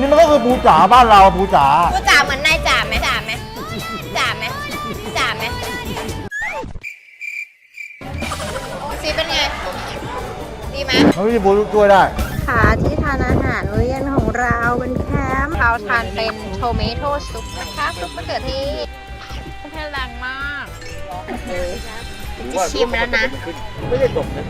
นี่มันก็คือปูจ๋าบ้านเราปูจ๋ากูจ่าเหมือนนายจ่าไหมจ่าไหมจ่าไหมจ่าไหมซีเป็นไง ดีไหมมันไม่ใช่ปูช่วยได้ ค่ะที่ทานอาหารมื้อเย็นของเราเป็นแคมป์เราทานเป็นโทเมโต้ซุปนะคะซุปมะเขือเทศแค่แรงมากจะชิมแล้วนะ ไม่ได้ตกนะ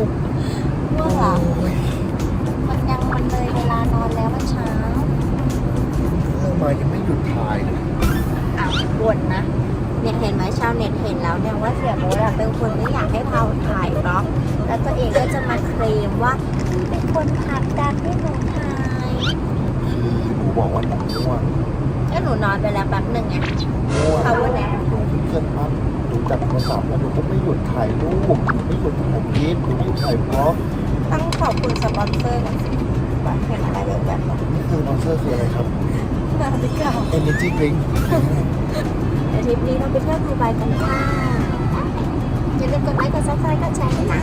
ล้วง่วงเหรอมันยังมันเลยเวลานอนแล้วมันเช้าเรื่องมายังไม่หยุดถ่ายเลยอ้าวบ่นนะเน็ตเห็นไหมชาวเน็ตเห็นแล้วเนี่ยว่าเสียโบ๊ทอะเป็นคนไม่อยากให้เราถ่ายบล็อก แล้วตัวเองก็จะมาเคลมว่าพี่เป็นคนผลักดันให้หนูถ่ายหนูบอกว่าหนูง่วงก็หนูนอนไปแล้วแป๊บหนึ่งไงง่วง เขาวันไหน เพื่อนปั๊บหนูจับโทรศัพท์แล้วหนูก็ไม่หยุดถ่ายรูปหนูไม่หยุดถ่ายคลิปหนูไม่หยุดถ่ายบล็อกต้องขอบคุณสปอนเซอร์กันสิบัตรเห็นอะไรเยอะแยะหมดนี่คือน้องเสื้อคืออะไรครับนาฬิกา Energy Drink เดี๋ยวทริปนี้เราไปเที่ยวดูไบกันค่ะอย่าลืมกดไลค์กดซับสไครต์กดแชร์ด้วยนะ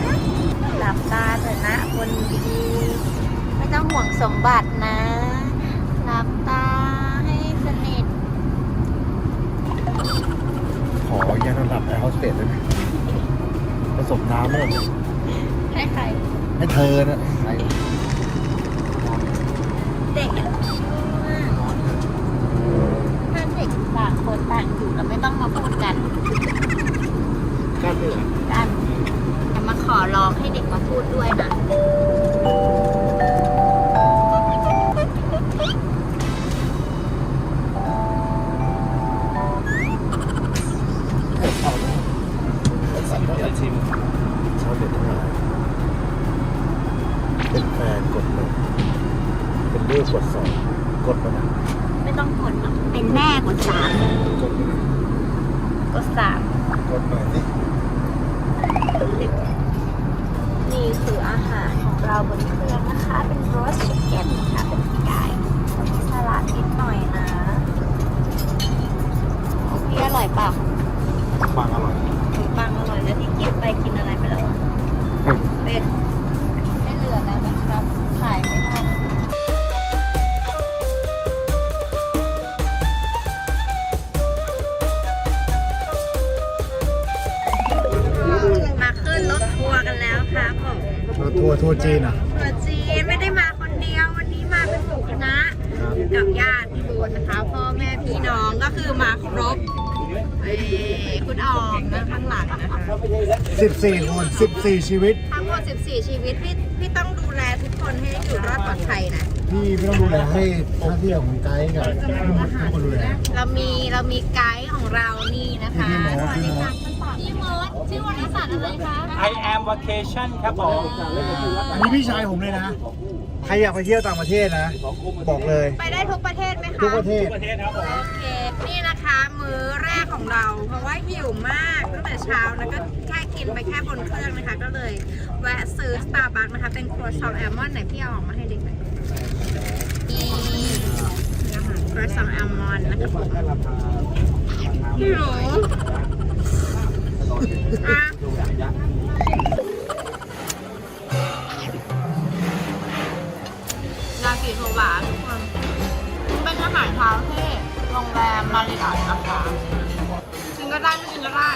หลับตาเถอะนะคนดี ไม่ต้องห่วงสมบัตินะหลับตาให้สนิท ขอ ยาระดับแอร์โฮสเตสได้ไหมผสมน้ำให้หน่อยให้ใครให้เธอนะใครเด็กอะถ้าเด็กต่างคนต่างอยู่เราไม่ต้องมาพูดกันกันเลยกันแต่มาขอร้องให้เด็กมาพูดด้วยนะ ทัวร์ทัวร์จีนอะทัวร์จีนไม่ได้มาคนเดียววันนี้มาเป็นหมู่คณะกับญาติพี่บูนนะคะพ่อแม่พี่น้องก็คือมาครบเอ้ยคุณออมนะข้างหลังนะคะ14คน14ชีวิต ทั้งหมด 14 ชีวิตพี่พี่ต้องดูแลทุกคนให้อยู่รอดปลอดภัยนะ พี่ไม่ต้องดูแลให้หน้าที่ของไกด์กับพี่มดเป็นคนดูแล เรามีเรามีไกด์ของเรานี่นะคะพี่มดสวัสดีค่ะ พี่มดชื่อวรรณศาสตร์อะไรคะ I am vacation ครับผม อันนี้พี่ชายผมเลยนะ ใครอยากไปเที่ยวต่างประเทศนะ บอกเลย ไปได้ทุกประเทศไหมคะ ทุกประเทศ ประเทศครับผม โอเค นี่นะคะมื้อแรกของเรา เพราะว่าหิวมากตั้งแต่เช้าแล้วก็แค่กินไปแค่บนเครื่องนะคะ ก็เลยแวะซื้อสตาร์บัคนะคะ เป็นครัวซองแอลมอนด์ไหนพี่เอาออกมาให้เด็กหน่อยนี่ครัวซองแอลมอนด์นะคะผมหิวอะ ยากิโซบะทุกคนเป็นอาหารเช้าที่โรงแรมมาริออทนะคะกินก็ได้ไม่กินก็ได้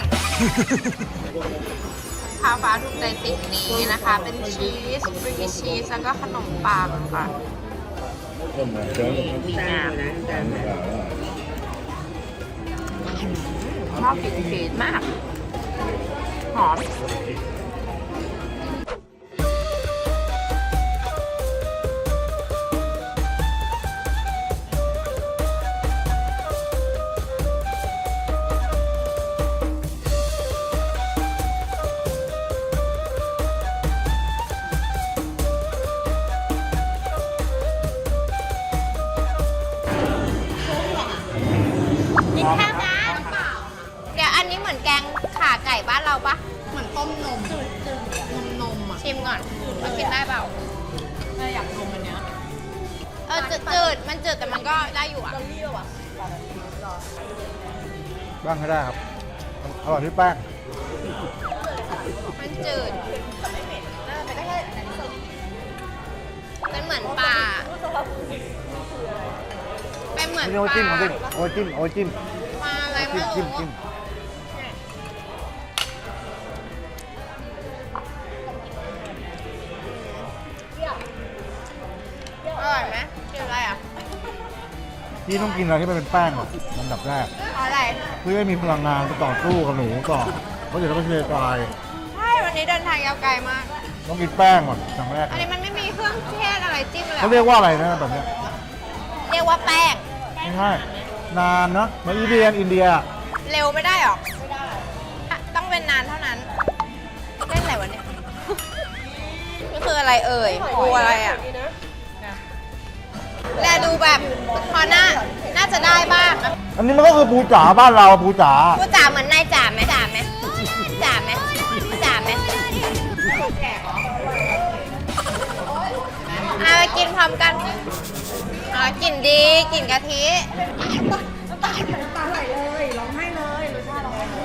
ข้าวฟ้าถูกใจสิ่งนี้นะคะ เป็นชีสบริกชีส แล้วก็ขนมปังค่ะดีงามชอบกินชีสมาก หอม เหมือนต้มนมนมนมอะชิมก่อนมันกินได้เปล่าอยากนมอันเนี้ยเออจืดจืดมันจืดแต่มันก็ได้อยู่อะบ้างก็ได้ครับ อร่อยที่แป้งมันจืดเป็นเหมือนปลาเป็นเหมือนนี่ปโอ้ลาจิ้มโอ้จิ้มโอ้จิ้มโอ้จิ้มปลาอะไรไม่จิ้มรู้จิ้ม พี่ต้องกินอะไรที่มันเป็นแป้งก่อนลำดับแรกอะไร เพื่อให้มีพลังงานไปต่อสู้กับหนูก่อนเพราะเดี๋ยวเราก็เทตายใช่ วันนี้เดินทางยาวไกลมาก ต้องกินแป้งก่อนอย่างแรกอันนี้มันไม่มีเครื่องเทศอะไรจิ้มเลยเขาอะเรียกว่าอะไรนะแบบเนี้ยเรียกว่าแป้ง ไม่ใช่นานเนอะเหมือนอินเดียอินเดียเร็วไม่ได้หรอ ไม่ได้ ต้องเป็นนานเท่านั้น เล่นอะไรวะเนี่ยนี่คืออะไรเอ่ยปูอะไรอะ แลดูแบบพอหน้าน่าจะได้บ้างอันนี้มันก็คือปูจ๋าบ้านเราปูจ๋ากูจ๋าเหมือนนายจ๋าไหมจ๋าไหมจ๋าไหมจ๋าไหมเอาไปกินพร้อมกันอ๋อกลิ่นดีกลิ่นกะทิ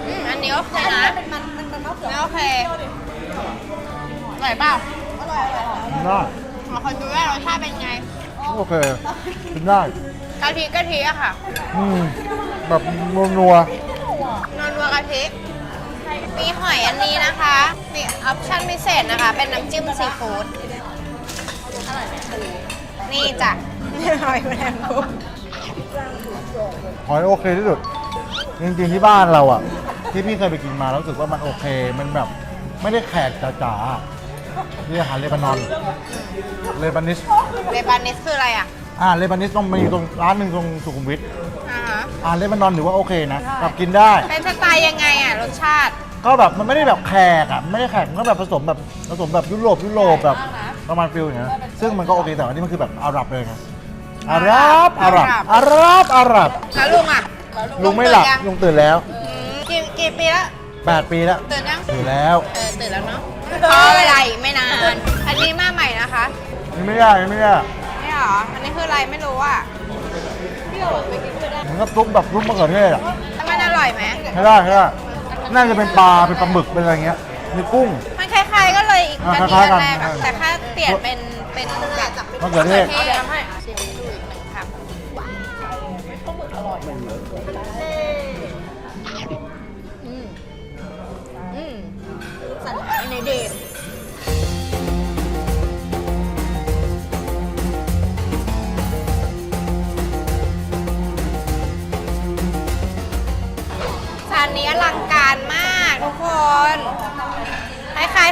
อืมอันนี้โอเคนะไม่โอเค อร่อยเปล่าได้ขอคนดูว่ารสชาติเป็นไง โอเคกินได้กะทิกะทิอะค่ะอืมแบบนัวนัวนวลนัวกะทิมีหอยอันนี้นะคะมีออปชั่นพิเศษนะคะ เป็นน้ำจิ้มซีฟู้ดนี่จ้ะหอยแมลงภู่หอยโอเคที่สุด จริงๆที่บ้านเราอะ ที่พี่เคยไปกินมาแล้วรู้สึกว่ามันโอเค มันแบบ ไม่ได้แขกจ๋าๆ นี่อาหารเลบานอน เลบานิส เลบานิสคืออะไรอะอ่าเลบานิสต้องมีตรงร้านหนึ่งตรงสุขุมวิทอ่าฮะอ่าเลบานอนถือว่าโอเคนะกับกินได้ เป็นสไตล์ยังไงอะรสชาติ ก็แบบมันไม่ได้แบบแขกอะไม่ได้แขกมันก็แบบผสมแบบผสมแบบยุโรปยุโรปแบบประมาณฟิลอย่างเงี้ยซึ่งมันก็โอเคแต่อันนี้มันคือแบบอาหรับเลยไงอาหรับอาหรับอาหรับอาหรับแล้วลุงอะลุงไม่หลับตื่นยังลุงตื่นแล้วอืมกี่กี่ปีแล้ว8ปีแล้วตื่นยังตื่นแล้วเออตื่นแล้วเนาะ พอเวลาอีกไม่นาน อันนี้มาใหม่นะคะนี่ไม่ได้นี่ไม่ได้นี่เหรอ อันนี้คืออะไรไม่รู้อะเหมือนกับซุปแบบซุปมะเขือเทศอะแต่มันอร่อยไหมใช่ได้ใช่ได้น่าจะเป็นปลาเป็นปลาหมึกเป็นอะไรเงี้ยมีกุ้ง มันคล้ายๆก็เลยอีกอ่าอันคล้ายๆกันแรกอะแต่แค่เปลี่ยนเป็นเป็นแบบมะเขือเทศทำ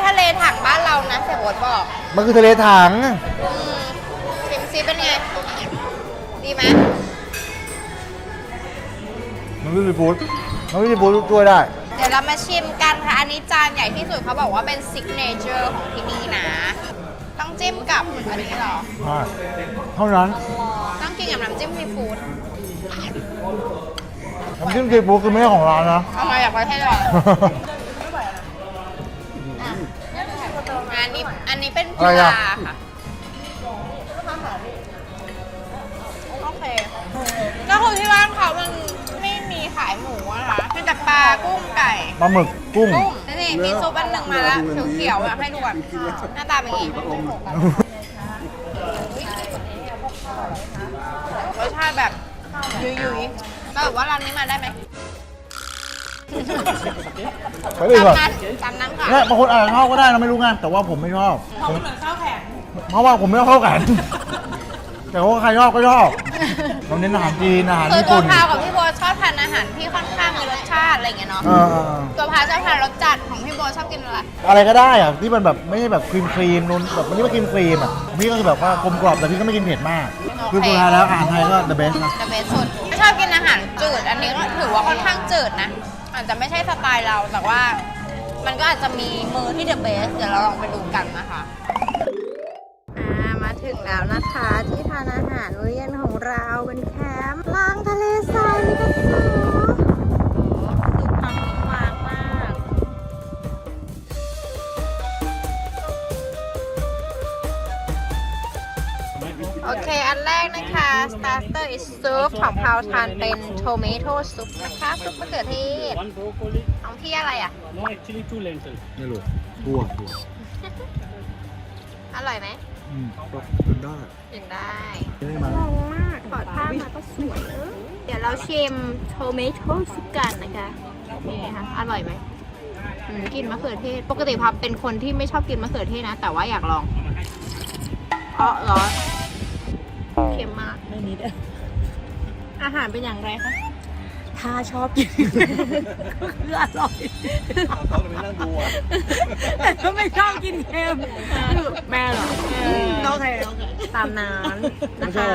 ทะเลถังบ้านเรานะเสียโบดบอกมันคือทะเลถัง อืมชิมซิเป็นไง ดีไหมมันคือซีฟู้ดมันคือซีฟู้ดช่วยได้ เดี๋ยวเรามาชิมกันค่ะ อันนี้จานใหญ่ที่สุดเขาบอกว่าเป็นซิกเนเจอร์ของที่นี่นะ ต้องจิ้มกับอันนี้เหรอใช่เท่านั้นต้องกินกับน้ำจิ้มซีฟู้ดน้ำจิ้มซีฟู้ดคือไม่ใช่ของร้านนะ เอามาจากประเทศอะไร อันนี้เป็นปอะไรลาอะค่ะโอเคก็คือที่ร้านเขามันไม่มีขายหมูอะนะคะมีแต่ปลากุ้งไก่ปลาหมึกกุ้งกุ้งนี่มีซุปอันหนึ่งมาแล้วเขียวๆอะให้ดูก่อนหน้าตาเป็นอย่างนี้รสชาติแบบยุยยุยๆสรุปว่าร้านนี้มาได้ไหม ไปเลยตามก่อนนั้นตามนั้นค่ะเนี่ยบางคนอาจจะชอบก็ได้นะไม่รู้ไงแต่ว่าผมไม่ชอบผมเหมือนข้าวแข็งเพราะว่าผมไม่ชอบข้าวแข็งแต่ว่าใครชอบก็ชอบเราเน้นอาหารจีนอาหารคือญี่ตัวปุ่นพาวกับพี่โบชอบทานอาหารที่ค่อนข้างมีรสชาติอะไรอย่างเงี้ยเนาะเออเออเออตัวพาวชอบทานรสจัดของพี่โบชอบกินอะไรอะไรก็ได้อะที่มันแบบไม่ใช่แบบครีมครีมนุ่นแบบวันนี้มากินครีมอะพี่ก็คือแบบว่ากลมกรอบแต่พี่ก็ไม่กินเผ็ดมาก คือสุดท้ายแล้วอาหารไทยก็ the best นะจะเบสสุดชอบกินอาหารจืด อันนี้ก็ถือว่าค่อนข้างจืดนะ อาจจะไม่ใช่สไตล์เราแต่ว่ามันก็อาจจะมีมือที่เดอะเบสเดี๋ยวเราลองไปดูกันนะคะมาถึงแล้วนะคะ ที่ทานอาหารมื้เย็นของเราเป็นแคมป์ลางทะเลทรายนี่ก็คือสุดปังมากมากโอเค อันแรกนะคะ starter is soup ของพาวทานเป็น tomato soup นะคะซุปมะเขือเทศ One broccoli. ของพี่อะไรอะ No, actually two lentils. ไม่รู้ทั่วทั่วอร่อยไหมอืมก็กินได้กินได้ไม่ได้มางงมากถอดผ้ามาก็สวยเออเดี๋ยวเราชิม tomato soup กันนะคะนี่ค่ะอร่อยไหมอืมกลินมะเขือเทศ ปกติพับเป็นคนที่ไม่ชอบกินมะเขือเทศนะ แต่ว่าอยากลองเพราะร้อนเค็มมาก ไม่นิด อะอาหารเป็นอย่างไรคะ ถ้าชอบกินคืออร่อยแต่ก็ไม่ชอบกินเค็มแม่เหรอโอเคโอเคตามนั้นนะคะ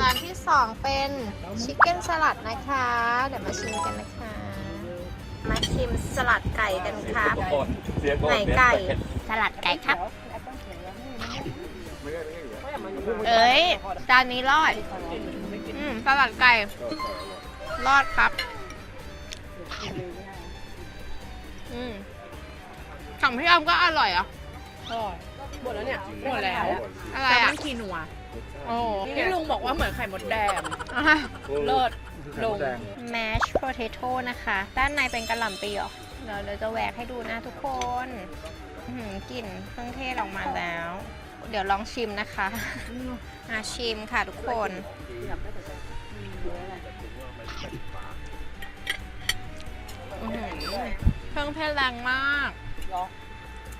ร้านที่สองเป็นชิคเก้นสลัดนะคะ เดี๋ยวมาชิมกันนะคะ มาชิมสลัดไก่กันครับไหนไก่สลัดไก่ครับเอ้ยจานนี้รอดอืม สลัดไก่ รอดครับ อืมของพี่ออมก็อร่อยอะ หมดแล้วเนี่ยหมดแล้ว อะไรแต่อะ มันคีนัวโอ้ที่ลุงบอกว่าเหมือนไข่มดแดงอะเลิศลุง mash potato นะคะ ด้านในเป็นกระหล่ำปีเหรอเดี๋ยวเราจะแหวกให้ดูนะทุกคนอื้อหือกลิ่นเครื่องเทศออกมาแล้ว เดี๋ยวลองชิมนะคะอะชิมค่ะทุกคนอื้อหือเครื่องเทศแรงมาก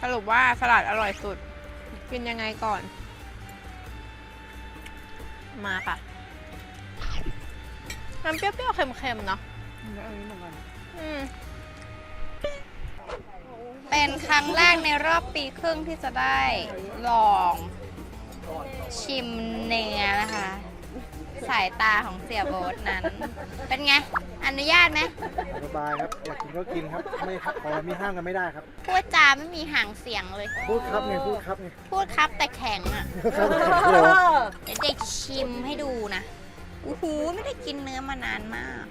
สรุปว่าสลัดอร่อยสุด กินยังไงก่อน มาค่ะ มันเปรี้ยวๆเค็มๆเนาะอืม เป็นครั้งแรกในรอบปีครึ่งที่จะได้ลองชิมเนื้อนะคะ สายตาของเสียโบ๊ทนั้น เป็นไง อนุญาตไหมสบายครับอยากกินก็กินครับ ไม่ครับขอมีห้ามกันไม่ได้ครับ พูดจาไม่มีห่างเสียงเลย พูดครับไงพูดครับไงพูดครับแต่แข็งอะครับเหรอเดี๋ยวเด็กชิมให้ดูนะอู้หูไม่ได้กินเนื้อมานานมาก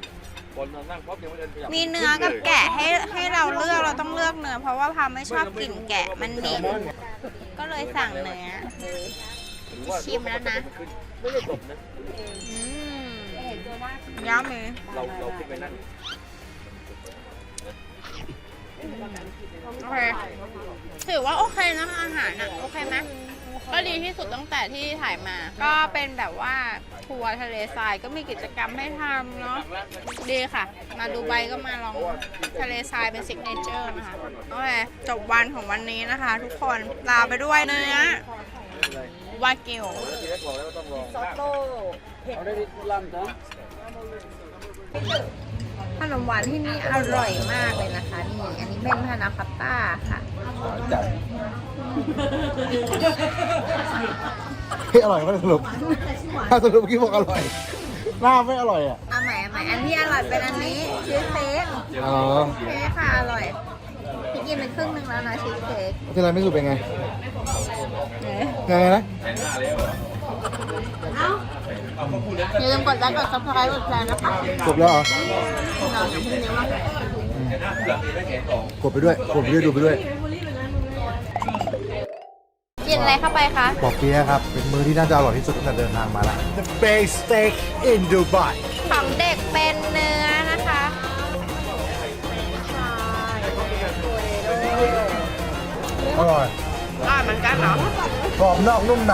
มีเนื้อกับแกะให้ให้เราเลือกเราต้องเลือกเนื้อเพราะว่าพาไม่ชอบกินแกะมันเหม็นก็เลยสั่งเนื้อจะชิมแล้วนะอืมย้ำมือเราเราขึ้นไปนั่งโอเคถือว่าโอเคนะอาหารอะ โอเคไหม ก็ดีที่สุดตั้งแต่ที่ถ่ายมา ก็เป็นแบบว่าทัวร์ทะเลทรายก็มีกิจกรรมให้ทำเนาะดีค่ะ มาดูไบก็มาลองทะเลทรายเป็นซิกเนเจอร์นะคะโอเคจบวันของวันนี้นะคะ ทุกคนลาไปด้วยเนื้อวากิวขนมหวานที่นี่อร่อยมากเลยนะคะนี่อันนี้เป็นพานาคอตต้าค่ะ เฮ้ยอร่อยก็สรุปถ้าสรุปเมื่อกี้บอกอร่อยหน้าไม่อร่อยอะเอาใหม่เอาใหม่อันที่อร่อยเป็นอันนี้ชีสเค้กอ๋อเค้กค่ะอร่อยพี่กินไปครึ่งหนึงแล้วนะชีสเค้กที่ร้านไม่สุดเป็นไงไงนะอย่าลืมกดไลค์กดซับสไครต์กดแชร์นะคะจบแล้วเหรอเราจะพูดเนี้ยว่ากดไปด้วยกดไปด้วยดูไปด้วยกิ นอะไรเข้าไปคะบอกเปียะครับ เป็นมื้อที่น่าจะอร่อยที่สุดตั้งแต่เดินทางมาละ The best steak in Dubai ของเด็กเป็นเนื้อนะคะอร่อยอ่ามันกันเหรอกรอบนอกนุ่มใน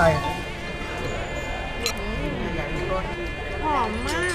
หอมมาก